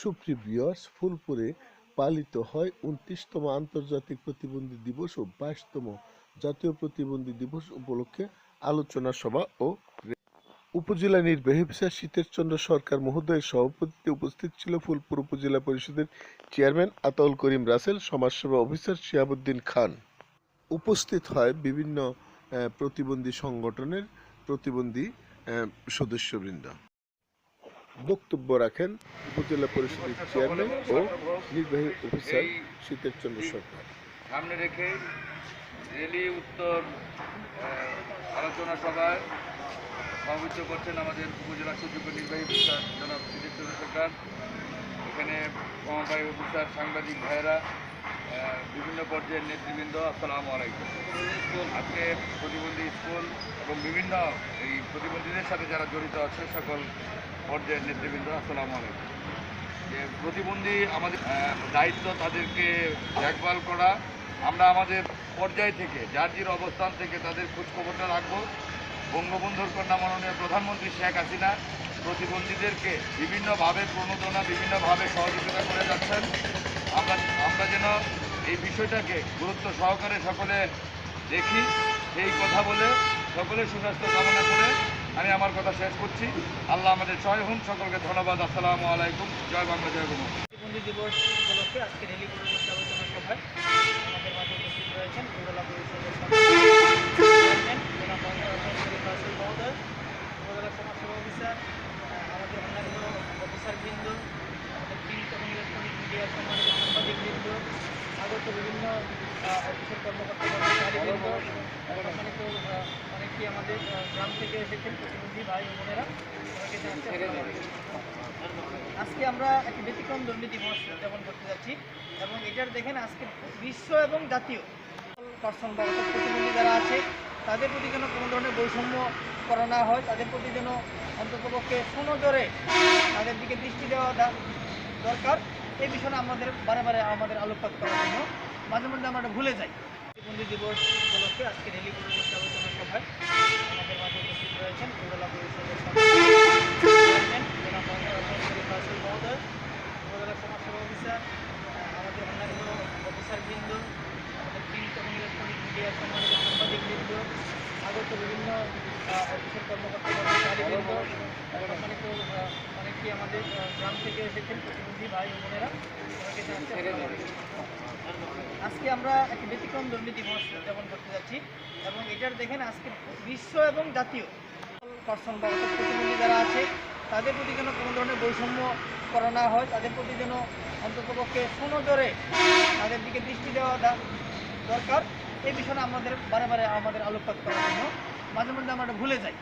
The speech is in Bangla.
সুপ্রিয় ভিউয়ার্স ফুলপুরে পালিত হয় উনত্রিশতম আন্তর্জাতিক প্রতিবন্ধী দিবস ও বাইশতম জাতীয় প্রতিবন্ধী দিবস উপলক্ষে আলোচনা সভা ও উপজেলা নির্বাহী অফিসার শীতেরচন্দ্র সরকার মহোদয়ের সভাপতিত্বে উপস্থিত ছিল ফুলপুর উপজেলা পরিষদের চেয়ারম্যান আতাউল করিম রাসেল, সমাজসেবা অফিসার শিহাবুদ্দিন খান। উপস্থিত হয় বিভিন্ন প্রতিবন্ধী সংগঠনের প্রতিবন্ধী সদস্যবৃন্দ। বক্তব্য রাখেন উপজেলা পরিষদের চেয়ারম্যান ও নির্বাহী অফিসার শীতের চন্দ্র সরকার। সামনে রেখে রেলি উত্তর আলোচনা সভায় সভাপতিত্ব করছেন আমাদের উপজেলা সুযোগ্য নির্বাহী অফিসার জনাব সুজিত চন্দ্র সরকার। এখানে সমবায় অফিসার সাংবাদিক ভাইয়েরা বিভিন্ন পর্যায়ের নেতৃবৃন্দ আসসালামু আলাইকুম। আজকে প্রতিবন্ধী স্কুল এবং বিভিন্ন এই প্রতিবন্ধীদের সাথে যারা জড়িত আছে সকল পর্যায়ের নেতৃবৃন্দ আসসালামু আলাইকুম। যে প্রতিবন্ধী আমাদের দায়িত্ব তাদেরকে দেখভাল করা, আমরা আমাদের পর্যায় থেকে, যার জির অবস্থান থেকে তাদের খোঁজখবরটা রাখব। বঙ্গবন্ধুর কন্যা মাননীয় প্রধানমন্ত্রী শেখ হাসিনা প্রতিবন্ধীদেরকে বিভিন্নভাবে প্রণোদনা, বিভিন্নভাবে সহযোগিতা করে যাচ্ছেন। আমরা আমরা যেন এই বিষয়টাকে গুরুত্ব সহকারে সকলে দেখি, সেই কথা বলে সকলের সুস্বাস্থ্য কামনা করে আমি আমার কথা শেষ করছি। আল্লাহ আমাদের সহায় হুন সকলকে ধন্যবাদ। আসসালামু আলাইকুম। জয় বাংলা, জয় প্রতিবন্ধী দিবস উপলক্ষে আজকে আমাদের রয়েছেন উপজেলা উপজেলা আমাদের আগত বিভিন্ন অফিসের কর্মকর্তা কর্মচারীবৃন্দ সম্মানিত অনেকেই আমাদের গ্রাম থেকে এসেছেন প্রতিবন্ধী ভাই বোনেরা? আজকে আমরা একটি ব্যতিক্রম দুর্নীতি দিবস উদযাপন করতে যাচ্ছি এবং এটার দেখেন আজকে বিশ্ব এবং জাতীয়। পার্সন বা প্রতিবন্ধী যারা আছে তাদের প্রতি যেন কোনো ধরনের বৈষম্য করা না হয় তাদের প্রতি যেন অন্ততপক্ষে সুনজরে তাদের দিকে দৃষ্টি দেওয়া দরকার। এই বিষয়ে আমাদের বারে বারে আমাদের আলোকপাত করার জন্য। মাঝে মধ্যে আমরা ভুলে যাই। প্রতিবন্ধী দিবস উপলক্ষে আজকে রেলি পরবর্তী আলোচনা সভায় আমাদের মাঝে উপস্থিত রয়েছেন উপজেলা পরিষদের মহোদয়, উপজেলা সমাজসেবা অফিসার আমাদের অন্যান্য অফিসারবৃন্দ, আমাদের প্রিন্ট এবং ইলেকট্রনিক মিডিয়ার সম্মানিত সাংবাদিকবৃন্দ, আগত বিভিন্ন অফিসের কর্মকর্তা কর্মচারীবৃন্দ অনেকেই আমাদের গ্রাম থেকে এসেছেন প্রতিবন্ধী ভাই আজকে আমরা একটি ব্যতিক্রম ধর্মী দিবস উদযাপন করতে যাচ্ছি এবং এটার দেখেন আজকে বিশ্ব এবং জাতীয় পার্সন বা প্রতিবন্ধী যারা আছে, তাদের প্রতি যেন কোনো ধরনের বৈষম্য করা না হয়, তাদের প্রতি যেন অন্ততপক্ষে সুনজরে তাদের দিকে দৃষ্টি দেওয়া দরকার। এই বিষয়ে আমাদের বারে বারে আমাদের আলোকপাত করার জন্য। মাঝে মধ্যে আমরা ভুলে যাই।